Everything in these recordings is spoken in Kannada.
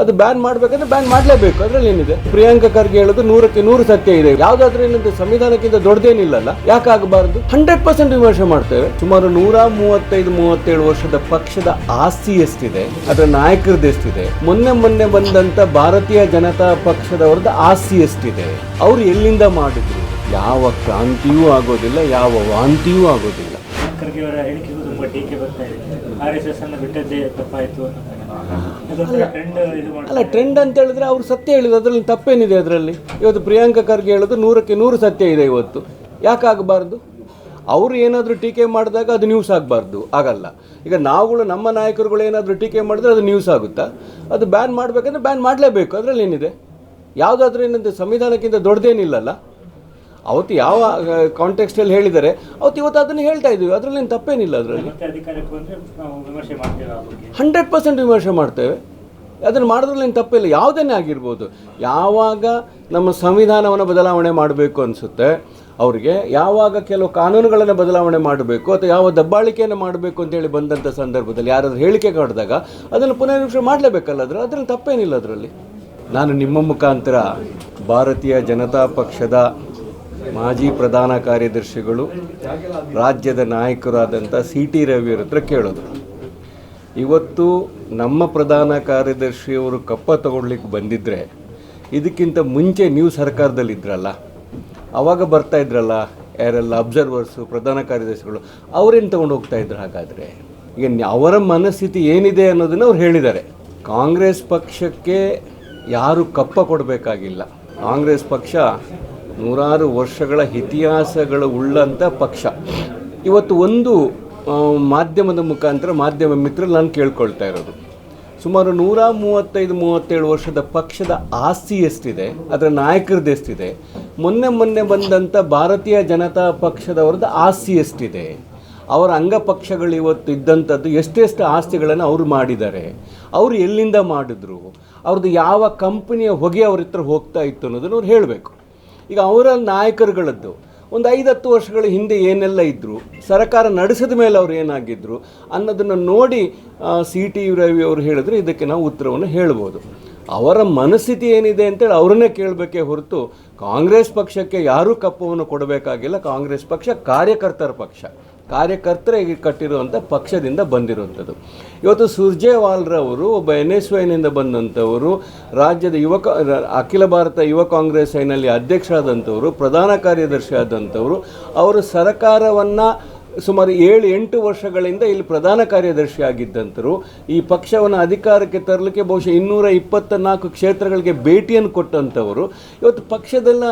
ಅದು ಬ್ಯಾನ್ ಮಾಡ್ಬೇಕಂದ್ರೆ ಬ್ಯಾನ್ ಮಾಡಲೇಬೇಕು. ಅದ್ರಲ್ಲಿ ಏನಿದೆ? ಪ್ರಿಯಾಂಕಾ ಖರ್ಗೆ ಹೇಳೋದು ನೂರಕ್ಕೆ ನೂರು ಸತ್ಯ ಇದೆ. ಯಾವ್ದಾದ್ರೂ ಏನಂತ ಸಂವಿಧಾನಕ್ಕಿಂತ ದೊಡ್ಡದೇನಿಲ್ಲಲ್ಲ, ಯಾಕೆ ಹಂಡ್ರೆಡ್ ಪರ್ಸೆಂಟ್ ವಿಮರ್ಶೆ ಮಾಡ್ತೇವೆ. ಸುಮಾರು ನೂರ ಮೂವತ್ತೈದು, ಮೂವತ್ತೇಳು ವರ್ಷದ ಪಕ್ಷದ ಆಸ್ತಿ ಎಷ್ಟಿದೆ, ಅದರ ನಾಯಕರದ್ದು ಎಷ್ಟಿದೆ, ಮೊನ್ನೆ ಮೊನ್ನೆ ಬಂದಂತ ಭಾರತೀಯ ಜನತಾ ಪಕ್ಷದವ್ರದ್ದು ಆಸ್ತಿ ಎಷ್ಟಿದೆ, ಅವ್ರು ಎಲ್ಲಿಂದ ಮಾಡಿದ್ರು? ಯಾವ ಕ್ರಾಂತಿಯೂ ಆಗೋದಿಲ್ಲ, ಯಾವ ವಾಂತಿಯೂ ಆಗೋದಿಲ್ಲ. ಖರ್ಗೆ ಅವರ ಹೇಳಿಕೆಗೂ ತುಂಬಾ ಟೀಕೆ ಬರ್ತಾ ಇದೆ. ಆರ್ ಎಸ್ ಎಸ್ ಅನ್ನು ಬಿಟ್ಟದ್ದೇ ತಪ್ಪಾಯ್ತು ಅಲ್ಲ ಟ್ರೆಂಡ್ ಅಂತ ಹೇಳಿದ್ರೆ ಅವ್ರು ಸತ್ಯ ಹೇಳಿದ್ರು, ಅದರಲ್ಲಿ ತಪ್ಪೇನಿದೆ ಅದರಲ್ಲಿ? ಇವತ್ತು ಪ್ರಿಯಾಂಕಾ ಖರ್ಗೆ ಹೇಳೋದು ನೂರಕ್ಕೆ ನೂರು ಸತ್ಯ ಇದೆ ಇವತ್ತು. ಯಾಕೆ ಆಗಬಾರ್ದು? ಅವರು ಏನಾದರೂ ಟೀಕೆ ಮಾಡಿದಾಗ ಅದು ನ್ಯೂಸ್ ಆಗಬಾರ್ದು, ಆಗಲ್ಲ. ಈಗ ನಾವುಗಳು ನಮ್ಮ ನಾಯಕರುಗಳು ಏನಾದರೂ ಟೀಕೆ ಮಾಡಿದ್ರೆ ಅದು ನ್ಯೂಸ್ ಆಗುತ್ತಾ? ಅದು ಬ್ಯಾನ್ ಮಾಡಬೇಕಂದ್ರೆ ಬ್ಯಾನ್ ಮಾಡಲೇಬೇಕು, ಅದರಲ್ಲಿ ಏನಿದೆ? ಯಾವುದಾದ್ರೂ ಏನಂತ, ಸಂವಿಧಾನಕ್ಕಿಂತ ದೊಡ್ಡದೇನಿಲ್ಲಲ್ಲ? ಅವತ್ತು ಯಾವ ಕಾಂಟೆಕ್ಸ್ಟಲ್ಲಿ ಹೇಳಿದ್ದಾರೆ ಅವತ್ತು ಇವತ್ತು ಅದನ್ನು ಹೇಳ್ತಾ ಇದ್ದೀವಿ. ಅದರಲ್ಲಿ ಏನು ತಪ್ಪೇನಿಲ್ಲ ಅದರಲ್ಲಿ. ಹಂಡ್ರೆಡ್ ಪರ್ಸೆಂಟ್ ವಿಮರ್ಶೆ ಮಾಡ್ತೇವೆ. ಅದನ್ನು ಮಾಡೋದ್ರಲ್ಲಿ ಏನು ತಪ್ಪಿಲ್ಲ ಯಾವುದನ್ನೇ ಆಗಿರ್ಬೋದು. ಯಾವಾಗ ನಮ್ಮ ಸಂವಿಧಾನವನ್ನು ಬದಲಾವಣೆ ಮಾಡಬೇಕು ಅನಿಸುತ್ತೆ ಅವರಿಗೆ ಯಾವಾಗ ಕೆಲವು ಕಾನೂನುಗಳನ್ನು ಬದಲಾವಣೆ ಮಾಡಬೇಕು ಅಥವಾ ಯಾವ ದಬ್ಬಾಳಿಕೆಯನ್ನು ಮಾಡಬೇಕು ಅಂತೇಳಿ ಬಂದಂಥ ಸಂದರ್ಭದಲ್ಲಿ ಯಾರಾದರೂ ಹೇಳಿಕೆ ಕೊಡಿದಾಗ ಅದನ್ನು ಪುನರ್ವಿಮರ್ಶೆ ಮಾಡಲೇಬೇಕಲ್ಲ ಅದರಲ್ಲಿ. ಅದರಲ್ಲಿ ತಪ್ಪೇನಿಲ್ಲ ಅದರಲ್ಲಿ. ನಾನು ನಿಮ್ಮ ಮುಖಾಂತರ ಭಾರತೀಯ ಜನತಾ ಪಕ್ಷದ ಮಾಜಿ ಪ್ರಧಾನ ಕಾರ್ಯದರ್ಶಿಗಳು, ರಾಜ್ಯದ ನಾಯಕರಾದಂಥ ಸಿ ಟಿ ರವಿಯವ್ರ ಹತ್ರ ಕೇಳೋದು. ಇವತ್ತು ನಮ್ಮ ಪ್ರಧಾನ ಕಾರ್ಯದರ್ಶಿಯವರು ಕಪ್ಪ ತಗೊಳ್ಲಿಕ್ಕೆ ಬಂದಿದ್ದರೆ ಇದಕ್ಕಿಂತ ಮುಂಚೆ ನೀವು ಸರ್ಕಾರದಲ್ಲಿದ್ದರಲ್ಲ ಅವಾಗ ಬರ್ತಾ ಇದ್ರಲ್ಲ, ಯಾರೆಲ್ಲ ಅಬ್ಸರ್ವರ್ಸು ಪ್ರಧಾನ ಕಾರ್ಯದರ್ಶಿಗಳು, ಅವರೇನು ತಗೊಂಡು ಹೋಗ್ತಾ ಇದ್ರು ಹಾಗಾದರೆ? ಈಗ ಅವರ ಮನಸ್ಥಿತಿ ಏನಿದೆ ಅನ್ನೋದನ್ನು ಅವ್ರು ಹೇಳಿದ್ದಾರೆ. ಕಾಂಗ್ರೆಸ್ ಪಕ್ಷಕ್ಕೆ ಯಾರು ಕಪ್ಪ ಕೊಡಬೇಕಾಗಿಲ್ಲ. ಕಾಂಗ್ರೆಸ್ ಪಕ್ಷ ನೂರಾರು ವರ್ಷಗಳ ಇತಿಹಾಸಗಳು ಉಳ್ಳಂಥ ಪಕ್ಷ. ಇವತ್ತು ಒಂದು ಮಾಧ್ಯಮದ ಮುಖಾಂತರ ಮಾಧ್ಯಮ ಮಿತ್ರರು ನಾನು ಕೇಳ್ಕೊಳ್ತಾ ಇರೋದು. ಸುಮಾರು ನೂರ ಮೂವತ್ತೈದು ಮೂವತ್ತೇಳು ವರ್ಷದ ಪಕ್ಷದ ಆಸ್ತಿ ಎಷ್ಟಿದೆ, ಅದರ ನಾಯಕರದ್ದು ಎಷ್ಟಿದೆ, ಮೊನ್ನೆ ಮೊನ್ನೆ ಬಂದಂಥ ಭಾರತೀಯ ಜನತಾ ಪಕ್ಷದವ್ರದ್ದು ಆಸ್ತಿ ಎಷ್ಟಿದೆ, ಅವರ ಅಂಗಪಕ್ಷಗಳು ಇವತ್ತು ಇದ್ದಂಥದ್ದು ಎಷ್ಟೆಷ್ಟು ಆಸ್ತಿಗಳನ್ನು ಅವರು ಮಾಡಿದ್ದಾರೆ, ಅವರು ಎಲ್ಲಿಂದ ಮಾಡಿದ್ರು, ಅವ್ರದ್ದು ಯಾವ ಕಂಪನಿಯ ಹೊಗೆ ಅವ್ರ ಹತ್ರ ಹೋಗ್ತಾ ಇತ್ತು ಅನ್ನೋದನ್ನು ಅವ್ರು ಹೇಳಬೇಕು. ಈಗ ಅವರ ನಾಯಕರುಗಳದ್ದು. ಒಂದು ಐದತ್ತು ವರ್ಷಗಳ ಹಿಂದೆ ಏನೆಲ್ಲ ಇದ್ದರು ಸರ್ಕಾರ ನಡೆಸಿದ ಮೇಲೆ ಅವ್ರು ಏನಾಗಿದ್ದರು ಅನ್ನೋದನ್ನು ನೋಡಿ ಸಿ ಟಿ ರವಿ ಅವರು ಹೇಳಿದ್ರೆ, ಇದಕ್ಕೆ ನಾವು ಉತ್ತರವನ್ನು ಹೇಳ್ಬೋದು. ಅವರ ಮನಸ್ಥಿತಿ ಏನಿದೆ ಅಂತೇಳಿ ಅವ್ರನ್ನೇ ಕೇಳಬೇಕೇ ಹೊರತು, ಕಾಂಗ್ರೆಸ್ ಪಕ್ಷಕ್ಕೆ ಯಾರೂ ಕಪ್ಪವನ್ನು ಕೊಡಬೇಕಾಗಿಲ್ಲ, ಕಾಂಗ್ರೆಸ್ ಪಕ್ಷ ಕಾರ್ಯಕರ್ತರ ಪಕ್ಷ. ಕಾರ್ಯಕರ್ತರೇ ಕಟ್ಟಿರುವಂಥ ಪಕ್ಷದಿಂದ ಬಂದಿರುವಂಥದ್ದು. ಇವತ್ತು ಸುರ್ಜೇವಾಲ್ರವರು, ಒಬ್ಬ ಎನ್ ಎಸ್ ವೈನಿಂದ ಬಂದಂಥವರು, ರಾಜ್ಯದ ಯುವಕ, ಅಖಿಲ ಭಾರತ ಯುವ ಕಾಂಗ್ರೆಸ್ ಐನಲ್ಲಿ ಅಧ್ಯಕ್ಷರಾದಂಥವರು, ಪ್ರಧಾನ ಕಾರ್ಯದರ್ಶಿ ಆದಂಥವರು, ಅವರು ಸರ್ಕಾರವನ್ನು ಸುಮಾರು ಏಳು ಎಂಟು ವರ್ಷಗಳಿಂದ ಇಲ್ಲಿ ಪ್ರಧಾನ ಕಾರ್ಯದರ್ಶಿ ಆಗಿದ್ದಂತರು ಈ ಪಕ್ಷವನ್ನು ಅಧಿಕಾರಕ್ಕೆ ತರಲಿಕ್ಕೆ ಬಹುಶಃ ಇನ್ನೂರ ಇಪ್ಪತ್ತ ನಾಲ್ಕು ಕ್ಷೇತ್ರಗಳಿಗೆ ಭೇಟಿಯನ್ನು ಕೊಟ್ಟಂಥವರು ಇವತ್ತು ಪಕ್ಷದಲ್ಲ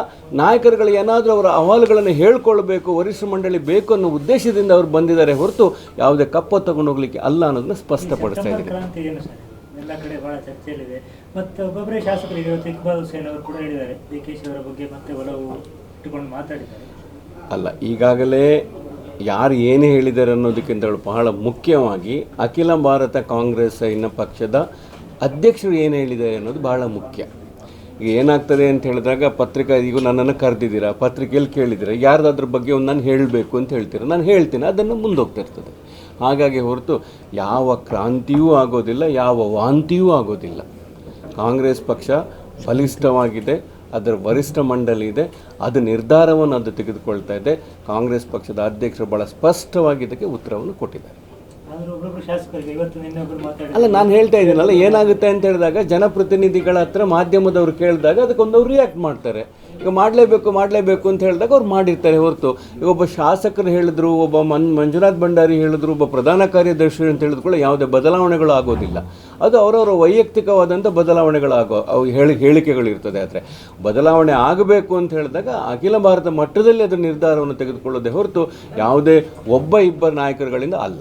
ನಾಯಕರುಗಳು ಏನಾದರೂ ಅವರ ಅಹವಾಲುಗಳನ್ನು ಹೇಳ್ಕೊಳ್ಬೇಕು ವರಿಷ್ಠ ಮಂಡಳಿ ಬೇಕು ಅನ್ನೋ ಉದ್ದೇಶದಿಂದ ಅವರು ಬಂದಿದ್ದಾರೆ ಹೊರತು ಯಾವುದೇ ಕಪ್ಪ ತಗೊಂಡು ಹೋಗ್ಲಿಕ್ಕೆ ಅಲ್ಲ ಅನ್ನೋದನ್ನ ಸ್ಪಷ್ಟಪಡಿಸ್ತಾ ಎಲ್ಲ ಕಡೆ ಬಹಳ ಚರ್ಚೆಯಲ್ಲಿದೆ. ಮತ್ತು ಒಬ್ಬೊಬ್ಬರೇ ಶಾಸಕರಿಗೆ ಇವತ್ತು ಇಕ್ಬಾಲ್ ಹುಸೇನ್ ಅವರು ಕೂಡ ಹೇಳಿದ್ದಾರೆ. ಡಿ ಕೆ ಶಿ ಅವರ ಬಗ್ಗೆ ಮತ್ತೆ ಒಲವು ಇಟ್ಟುಕೊಂಡು ಮಾತಾಡಿದ್ದಾರೆ. ಅಲ್ಲ ಈಗಾಗಲೇ ಯಾರು ಏನು ಹೇಳಿದ್ದಾರೆ ಅನ್ನೋದಕ್ಕಿಂತ ಬಹಳ ಮುಖ್ಯವಾಗಿ ಅಖಿಲ ಭಾರತ ಕಾಂಗ್ರೆಸ್ ಇನ್ನ ಪಕ್ಷದ ಅಧ್ಯಕ್ಷರು ಏನು ಹೇಳಿದ್ದಾರೆ ಅನ್ನೋದು ಬಹಳ ಮುಖ್ಯ. ಈಗ ಏನಾಗ್ತದೆ ಅಂತ ಹೇಳಿದಾಗ ಪತ್ರಿಕಾ, ಈಗ ನನ್ನನ್ನು ಕರೆದಿದ್ದೀರಾ? ಪತ್ರಿಕೆಯಲ್ಲಿ ಕೇಳಿದ್ದೀರಾ? ಯಾರ್ದಾದ್ರ ಬಗ್ಗೆ ಒಂದು ನಾನು ಹೇಳಬೇಕು ಅಂತ ಹೇಳ್ತೀರಾ? ನಾನು ಹೇಳ್ತೀನಿ, ಅದನ್ನು ಮುಂದೋಗ್ತಿರ್ತದೆ ಹಾಗಾಗಿ ಹೊರತು ಯಾವ ಕ್ರಾಂತಿಯೂ ಆಗೋದಿಲ್ಲ, ಯಾವ ವಾಂತಿಯೂ ಆಗೋದಿಲ್ಲ. ಕಾಂಗ್ರೆಸ್ ಪಕ್ಷ ಬಲಿಷ್ಠವಾಗಿದೆ. ಅದರ ವರಿಷ್ಠ ಮಂಡಳಿ ಇದೆ. ಅದು ನಿರ್ಧಾರವನ್ನು ಅದು ತೆಗೆದುಕೊಳ್ತಾ ಇದೆ. ಕಾಂಗ್ರೆಸ್ ಪಕ್ಷದ ಅಧ್ಯಕ್ಷರು ಭಾಳ ಸ್ಪಷ್ಟವಾಗಿ ಇದಕ್ಕೆ ಉತ್ತರವನ್ನು ಕೊಟ್ಟಿದ್ದಾರೆ. ಅಲ್ಲ ನಾನು ಹೇಳ್ತಾ ಇದ್ದೀನಲ್ಲ ಏನಾಗುತ್ತೆ ಅಂತ ಹೇಳಿದಾಗ ಜನಪ್ರತಿನಿಧಿಗಳ ಹತ್ರ ಮಾಧ್ಯಮದವ್ರು ಕೇಳಿದಾಗ ಅದಕ್ಕೊಂದು ಅವ್ರು ರಿಯಾಕ್ಟ್ ಮಾಡ್ತಾರೆ. ಈಗ ಮಾಡಲೇಬೇಕು ಮಾಡಲೇಬೇಕು ಅಂತ ಹೇಳಿದಾಗ ಅವ್ರು ಮಾಡಿರ್ತಾರೆ ಹೊರತು. ಈಗ ಒಬ್ಬ ಶಾಸಕರು ಹೇಳಿದ್ರು ಒಬ್ಬ ಮನ್ ಮಂಜುನಾಥ್ ಭಂಡಾರಿ ಹೇಳಿದ್ರು ಒಬ್ಬ ಪ್ರಧಾನ ಕಾರ್ಯದರ್ಶಿ ಅಂತ ಹೇಳಿದ್ಕೊಳ್ಳೋ ಯಾವುದೇ ಬದಲಾವಣೆಗಳು ಆಗೋದಿಲ್ಲ. ಅದು ಅವರವರ ವೈಯಕ್ತಿಕವಾದಂಥ ಬದಲಾವಣೆಗಳಾಗೋ ಅವು ಹೇಳಿ ಹೇಳಿಕೆಗಳಿರ್ತದೆ ಆದರೆ. ಬದಲಾವಣೆ ಆಗಬೇಕು ಅಂತ ಹೇಳಿದಾಗ ಅಖಿಲ ಭಾರತ ಮಟ್ಟದಲ್ಲಿ ಅದರ ನಿರ್ಧಾರವನ್ನು ತೆಗೆದುಕೊಳ್ಳೋದೇ ಹೊರತು ಯಾವುದೇ ಒಬ್ಬ ಇಬ್ಬರ ನಾಯಕರುಗಳಿಂದ ಅಲ್ಲ.